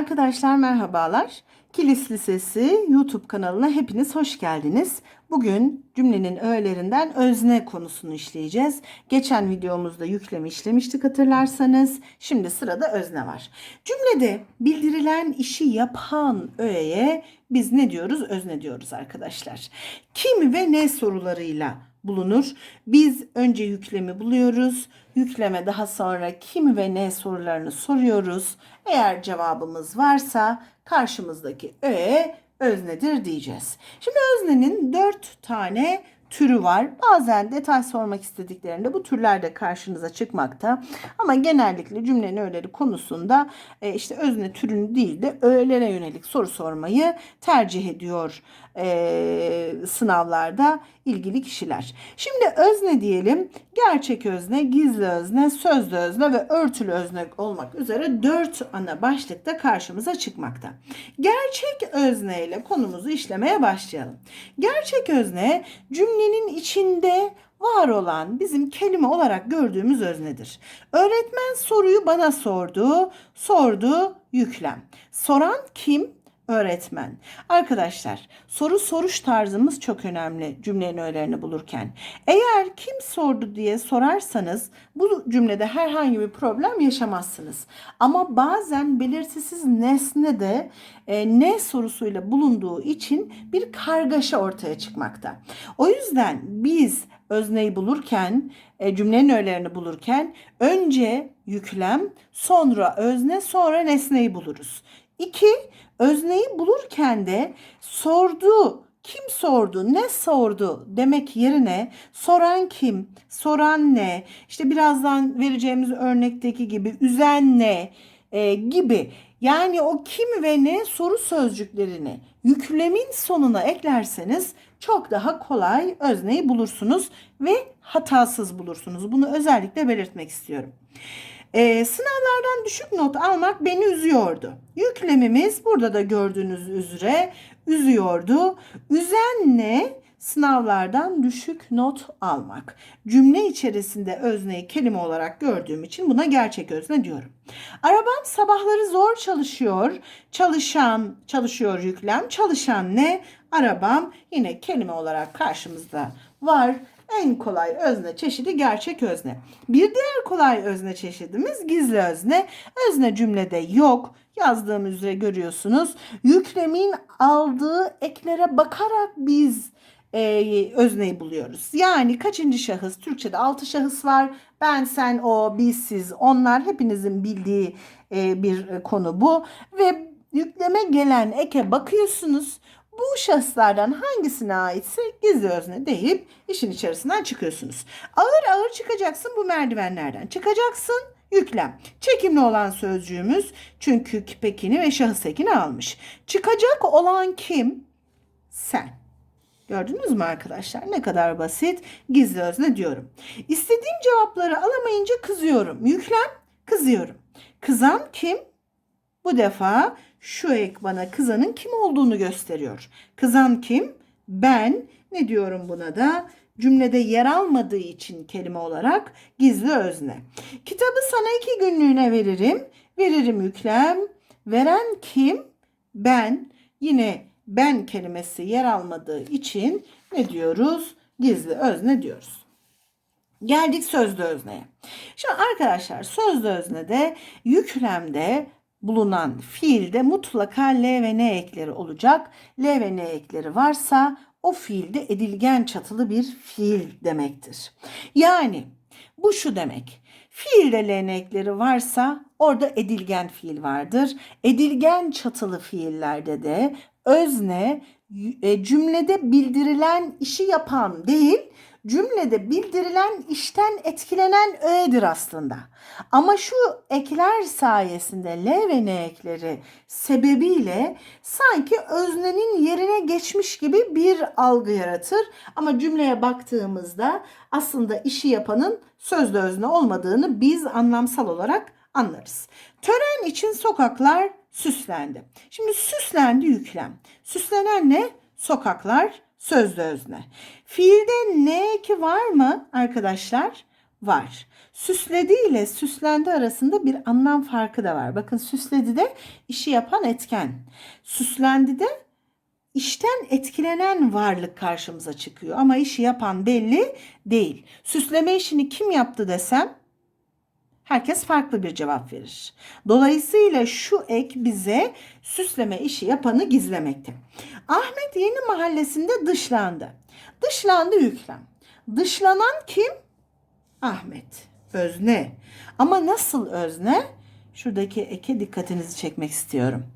Arkadaşlar merhabalar. Kilis Lisesi YouTube kanalına hepiniz hoş geldiniz. Bugün cümlenin öğelerinden özne konusunu işleyeceğiz. Geçen videomuzda yüklemi işlemiştik hatırlarsanız. Şimdi sırada özne var. Cümlede bildirilen işi yapan öğeye biz ne diyoruz? Özne diyoruz arkadaşlar. Kim ve ne sorularıyla bulunur. Biz önce yüklemi buluyoruz. Yükleme daha sonra kim ve ne sorularını soruyoruz. Eğer cevabımız varsa karşımızdaki öğe öznedir diyeceğiz. Şimdi öznenin dört tane türü var. Bazen detay sormak istediklerinde bu türler de karşınıza çıkmakta. Ama genellikle cümlenin öğeleri konusunda e, işte özne türünü değil de öğelere yönelik soru sormayı tercih ediyor e, sınavlarda ilgili kişiler. Şimdi özne diyelim. Gerçek özne, gizli özne, sözlü özne ve örtülü özne olmak üzere dört ana başlıkta karşımıza çıkmakta. Gerçek özne ile konumuzu işlemeye başlayalım. Gerçek özne cümlenin içinde var olan bizim kelime olarak gördüğümüz öznedir. Öğretmen soruyu bana sordu, sordu yüklem. Soran kim? Öğretmen. Arkadaşlar soru soruş tarzımız çok önemli cümlenin öğelerini bulurken. Eğer kim sordu diye sorarsanız bu cümlede herhangi bir problem yaşamazsınız. Ama bazen belirtisiz nesne de e, ne sorusuyla bulunduğu için bir kargaşa ortaya çıkmakta. O yüzden biz özneyi bulurken, e, cümlenin öğelerini bulurken önce yüklem, sonra özne, sonra nesneyi buluruz. İki, özneyi bulurken de sordu, kim sordu, ne sordu demek yerine soran kim, soran ne, işte birazdan vereceğimiz örnekteki gibi üzen ne e, gibi. Yani o kim ve ne soru sözcüklerini yüklemin sonuna eklerseniz çok daha kolay özneyi bulursunuz ve hatasız bulursunuz. Bunu özellikle belirtmek istiyorum. Ee, sınavlardan düşük not almak beni üzüyordu. Yüklemimiz burada da gördüğünüz üzere üzüyordu. Üzen ne? Sınavlardan düşük not almak. Cümle içerisinde özneyi kelime olarak gördüğüm için buna gerçek özne diyorum. Arabam sabahları zor çalışıyor. Çalışan, çalışıyor yüklem. Çalışan ne? Arabam yine kelime olarak karşımızda var en kolay özne çeşidi gerçek özne. Bir diğer kolay özne çeşidimiz gizli özne. Özne cümlede yok. Yazdığım üzere görüyorsunuz. Yüklemin aldığı eklere bakarak biz e, özneyi buluyoruz. Yani kaçıncı şahıs? Türkçe'de altı şahıs var. Ben, sen, o, biz, siz, onlar hepinizin bildiği e, bir konu bu. Ve yükleme gelen eke bakıyorsunuz bu şahıslardan hangisine aitse gizli özne deyip işin içerisinden çıkıyorsunuz. Ağır ağır çıkacaksın bu merdivenlerden. Çıkacaksın yüklem. Çekimli olan sözcüğümüz çünkü pekini ve şahıs ekini almış. Çıkacak olan kim? Sen. Gördünüz mü arkadaşlar? Ne kadar basit. Gizli özne diyorum. İstediğim cevapları alamayınca kızıyorum. Yüklem kızıyorum. Kızan kim? Bu defa şu ek bana kızanın kim olduğunu gösteriyor. Kızan kim? Ben. Ne diyorum buna da? Cümlede yer almadığı için kelime olarak gizli özne. Kitabı sana iki günlüğüne veririm. Veririm yüklem. Veren kim? Ben. Yine ben kelimesi yer almadığı için ne diyoruz? Gizli özne diyoruz. Geldik sözlü özneye. Şimdi arkadaşlar sözlü öznede yüklemde bulunan fiilde mutlaka L ve N ekleri olacak. L ve N ekleri varsa o fiilde edilgen çatılı bir fiil demektir. Yani bu şu demek. Fiilde L ekleri varsa orada edilgen fiil vardır. Edilgen çatılı fiillerde de özne e, cümlede bildirilen işi yapan değil, cümlede bildirilen işten etkilenen öğedir aslında. Ama şu ekler sayesinde L ve N ekleri sebebiyle sanki öznenin yerine geçmiş gibi bir algı yaratır. Ama cümleye baktığımızda aslında işi yapanın sözlü özne olmadığını biz anlamsal olarak anlarız. Tören için sokaklar süslendi. Şimdi süslendi yüklem. Süslenen ne? Sokaklar sözlü özne. Fiilde ne eki var mı arkadaşlar? var. Süsledi ile süslendi arasında bir anlam farkı da var. Bakın süsledi de işi yapan etken. Süslendi de işten etkilenen varlık karşımıza çıkıyor. Ama işi yapan belli değil. Süsleme işini kim yaptı desem herkes farklı bir cevap verir. Dolayısıyla şu ek bize süsleme işi yapanı gizlemekte. Ahmet yeni mahallesinde dışlandı. Dışlandı yüklem. Dışlanan kim? Ahmet. Özne. Ama nasıl özne? Şuradaki eke dikkatinizi çekmek istiyorum.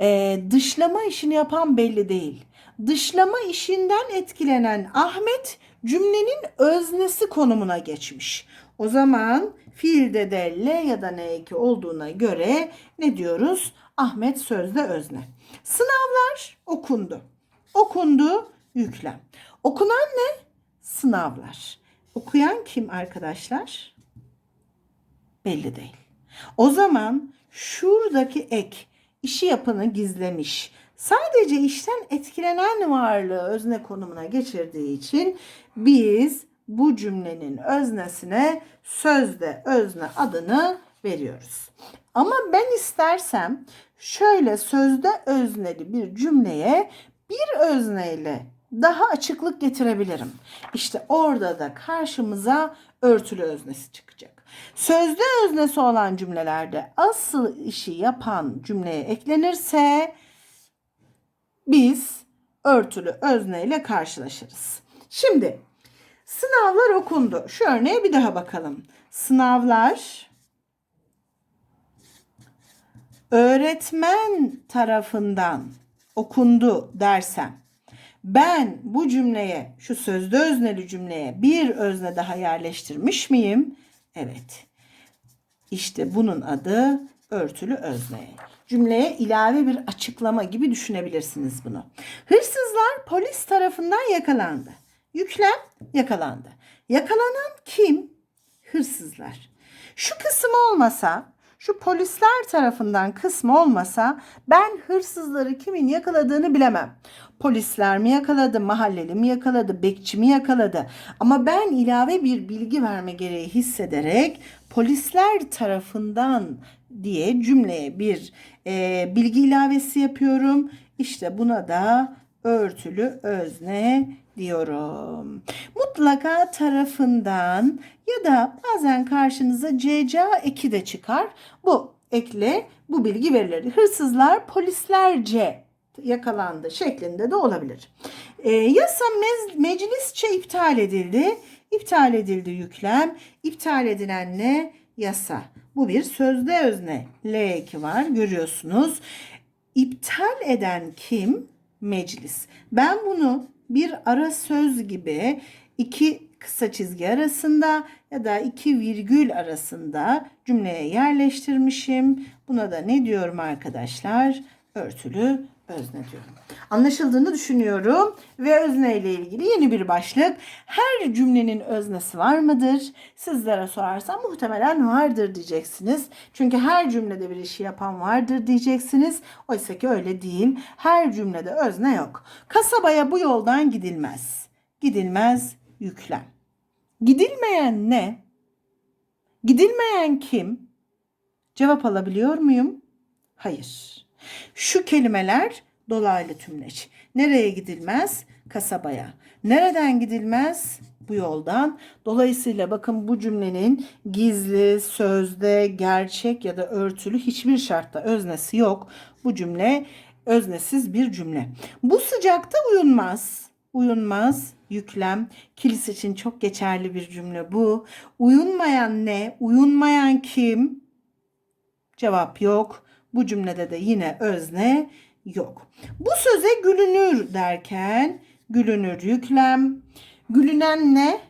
Ee, dışlama işini yapan belli değil. Dışlama işinden etkilenen Ahmet cümlenin öznesi konumuna geçmiş. O zaman fiilde de L ya da N2 olduğuna göre ne diyoruz? Ahmet sözde özne. Sınavlar okundu. Okundu yüklem. Okunan ne? Sınavlar. Okuyan kim arkadaşlar? Belli değil. O zaman şuradaki ek işi yapanı gizlemiş. Sadece işten etkilenen varlığı özne konumuna geçirdiği için biz bu cümlenin öznesine sözde özne adını veriyoruz. Ama ben istersem şöyle sözde özneli bir cümleye bir özneyle daha açıklık getirebilirim. İşte orada da karşımıza örtülü öznesi çıkacak. Sözde öznesi olan cümlelerde asıl işi yapan cümleye eklenirse biz örtülü özneyle karşılaşırız. Şimdi sınavlar okundu. Şu örneğe bir daha bakalım. Sınavlar öğretmen tarafından okundu dersem ben bu cümleye şu sözde özneli cümleye bir özne daha yerleştirmiş miyim? Evet. İşte bunun adı örtülü özne. Cümleye ilave bir açıklama gibi düşünebilirsiniz bunu. Hırsızlar polis tarafından yakalandı. Yüklem yakalandı. Yakalanan kim? Hırsızlar. Şu kısım olmasa, şu polisler tarafından kısmı olmasa ben hırsızları kimin yakaladığını bilemem. Polisler mi yakaladı, mahalleli mi yakaladı, bekçi mi yakaladı? Ama ben ilave bir bilgi verme gereği hissederek polisler tarafından diye cümleye bir e, bilgi ilavesi yapıyorum. İşte buna da örtülü özne diyorum. Mutlaka tarafından ya da bazen karşınıza CCA eki de çıkar. Bu ekle bu bilgi verilir. Hırsızlar polislerce yakalandı şeklinde de olabilir. E, yasa mez, meclisçe iptal edildi. İptal edildi yüklem. İptal edilen ne? Yasa. Bu bir sözde özne. L2 var görüyorsunuz. İptal eden kim? Meclis. Ben bunu bir ara söz gibi iki kısa çizgi arasında ya da iki virgül arasında cümleye yerleştirmişim. Buna da ne diyorum arkadaşlar? Örtülü özne diyorum. Anlaşıldığını düşünüyorum ve özne ile ilgili yeni bir başlık. Her cümlenin öznesi var mıdır? Sizlere sorarsam muhtemelen vardır diyeceksiniz. Çünkü her cümlede bir işi yapan vardır diyeceksiniz. Oysa ki öyle değil. Her cümlede özne yok. Kasabaya bu yoldan gidilmez. Gidilmez yüklem. Gidilmeyen ne? Gidilmeyen kim? Cevap alabiliyor muyum? Hayır. Şu kelimeler dolaylı tümleç. Nereye gidilmez? Kasabaya. Nereden gidilmez? Bu yoldan. Dolayısıyla bakın bu cümlenin gizli, sözde, gerçek ya da örtülü hiçbir şartta öznesi yok. Bu cümle öznesiz bir cümle. Bu sıcakta uyunmaz. Uyunmaz, yüklem. Kilis için çok geçerli bir cümle bu. Uyunmayan ne? Uyunmayan kim? Cevap yok. Bu cümlede de yine özne yok. Bu söze gülünür derken gülünür yüklem. Gülünen ne?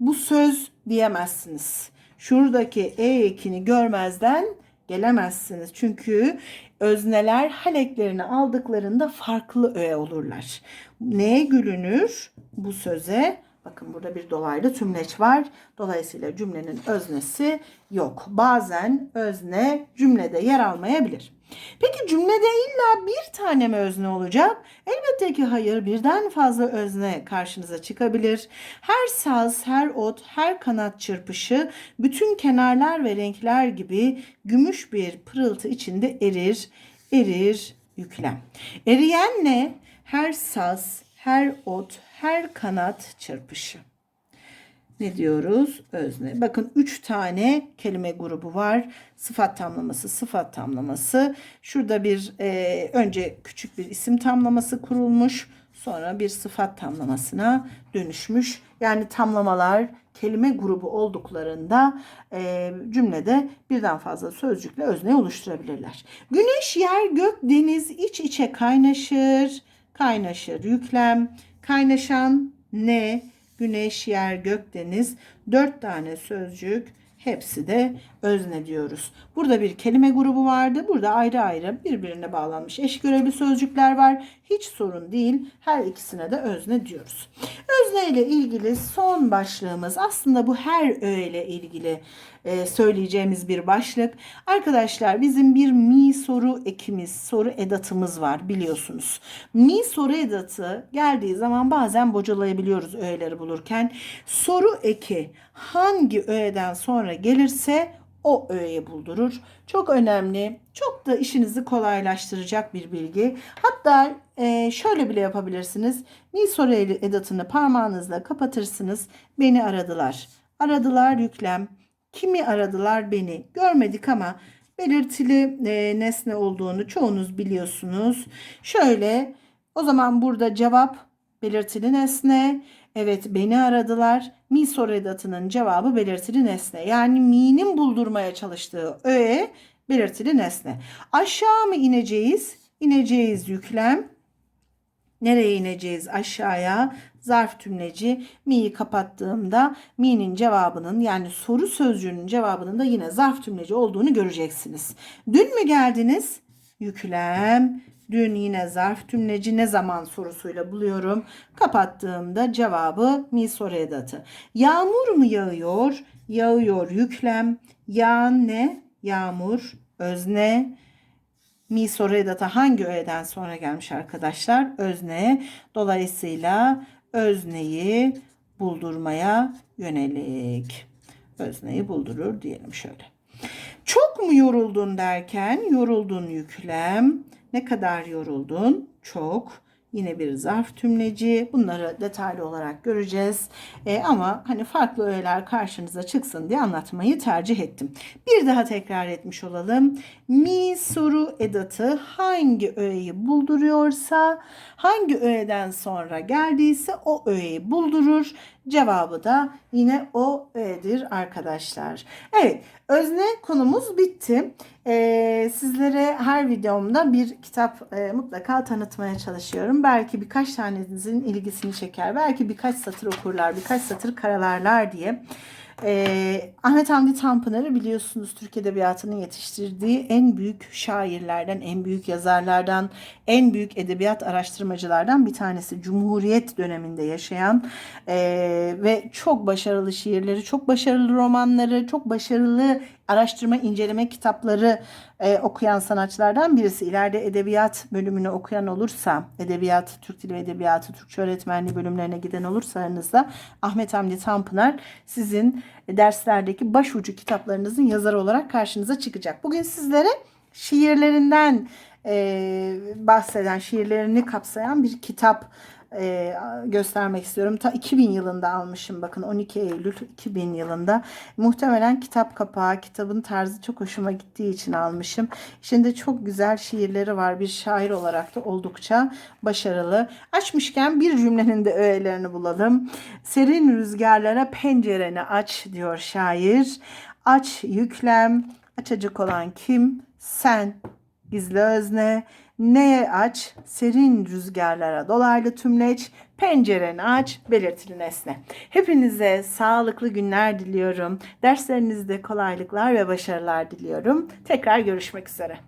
Bu söz diyemezsiniz. Şuradaki e ekini görmezden gelemezsiniz. Çünkü özneler haleklerini aldıklarında farklı öğe olurlar. Neye gülünür? Bu söze Bakın burada bir dolaylı tümleç var. Dolayısıyla cümlenin öznesi yok. Bazen özne cümlede yer almayabilir. Peki cümlede illa bir tane mi özne olacak? Elbette ki hayır birden fazla özne karşınıza çıkabilir. Her saz, her ot, her kanat çırpışı bütün kenarlar ve renkler gibi gümüş bir pırıltı içinde erir, erir yüklem. Eriyen ne? Her saz, her ot, her kanat çırpışı ne diyoruz? Özne. Bakın üç tane kelime grubu var. Sıfat tamlaması, sıfat tamlaması. Şurada bir e, önce küçük bir isim tamlaması kurulmuş. Sonra bir sıfat tamlamasına dönüşmüş. Yani tamlamalar kelime grubu olduklarında e, cümlede birden fazla sözcükle özne oluşturabilirler. Güneş, yer, gök, deniz iç içe kaynaşır. Kaynaşır yüklem. Kaynaşan ne? güneş, yer, gök, deniz dört tane sözcük hepsi de özne diyoruz. Burada bir kelime grubu vardı. Burada ayrı ayrı birbirine bağlanmış eş görevli sözcükler var. Hiç sorun değil. Her ikisine de özne diyoruz. Özne ile ilgili son başlığımız aslında bu her öğe ilgili e, söyleyeceğimiz bir başlık. Arkadaşlar bizim bir mi soru ekimiz, soru edatımız var biliyorsunuz. Mi soru edatı geldiği zaman bazen bocalayabiliyoruz öğeleri bulurken. Soru eki hangi öğeden sonra gelirse o öğeyi buldurur. Çok önemli, çok da işinizi kolaylaştıracak bir bilgi. Hatta e, şöyle bile yapabilirsiniz. Mi soru edatını parmağınızla kapatırsınız. Beni aradılar. Aradılar yüklem. Kimi aradılar beni? Görmedik ama belirtili e, nesne olduğunu çoğunuz biliyorsunuz. Şöyle o zaman burada cevap belirtili nesne. Evet beni aradılar. Mi soru edatının cevabı belirtili nesne. Yani mi'nin buldurmaya çalıştığı öğe belirtili nesne. Aşağı mı ineceğiz? İneceğiz yüklem. Nereye ineceğiz? Aşağıya zarf tümleci mi'yi kapattığımda mi'nin cevabının yani soru sözcüğünün cevabının da yine zarf tümleci olduğunu göreceksiniz. Dün mü geldiniz? Yüklem. Dün yine zarf tümleci ne zaman sorusuyla buluyorum. Kapattığımda cevabı mi soru edatı. Yağmur mu yağıyor? Yağıyor yüklem. Yağan ne? Yağmur. Özne mi soru edatı hangi öğeden sonra gelmiş arkadaşlar? Özne. Dolayısıyla özneyi buldurmaya yönelik. Özneyi buldurur diyelim şöyle. Çok mu yoruldun derken yoruldun yüklem. Ne kadar yoruldun? Çok. Yine bir zarf tümleci. Bunları detaylı olarak göreceğiz. E, ama hani farklı öğeler karşınıza çıksın diye anlatmayı tercih ettim. Bir daha tekrar etmiş olalım. Mi soru edatı hangi öğeyi bulduruyorsa, hangi öğeden sonra geldiyse o öğeyi buldurur. Cevabı da yine o öğedir arkadaşlar. Evet, özne konumuz bitti. Ee, sizlere her videomda bir kitap e, mutlaka tanıtmaya çalışıyorum. Belki birkaç tanenizin ilgisini çeker. Belki birkaç satır okurlar, birkaç satır karalarlar diye. Ee, Ahmet Hamdi Tanpınar'ı biliyorsunuz Türk Edebiyatı'nın yetiştirdiği en büyük şairlerden, en büyük yazarlardan, en büyük edebiyat araştırmacılardan bir tanesi. Cumhuriyet döneminde yaşayan e, ve çok başarılı şiirleri, çok başarılı romanları, çok başarılı araştırma, inceleme kitapları e, okuyan sanatçılardan birisi. İleride edebiyat bölümünü okuyan olursa, edebiyat, Türk Dili ve Edebiyatı, Türkçe öğretmenliği bölümlerine giden olursa aranızda Ahmet Hamdi Tanpınar sizin derslerdeki başucu kitaplarınızın yazarı olarak karşınıza çıkacak. Bugün sizlere şiirlerinden e, bahseden, şiirlerini kapsayan bir kitap e, göstermek istiyorum. Ta 2000 yılında almışım bakın 12 Eylül 2000 yılında. Muhtemelen kitap kapağı, kitabın tarzı çok hoşuma gittiği için almışım. Şimdi çok güzel şiirleri var. Bir şair olarak da oldukça başarılı. Açmışken bir cümlenin de öğelerini bulalım. Serin rüzgarlara pencereni aç diyor şair. Aç yüklem, açacak olan kim? Sen. Gizli özne, Neye aç? Serin rüzgarlara dolaylı tümleç, pencereni aç, belirtili nesne. Hepinize sağlıklı günler diliyorum. Derslerinizde kolaylıklar ve başarılar diliyorum. Tekrar görüşmek üzere.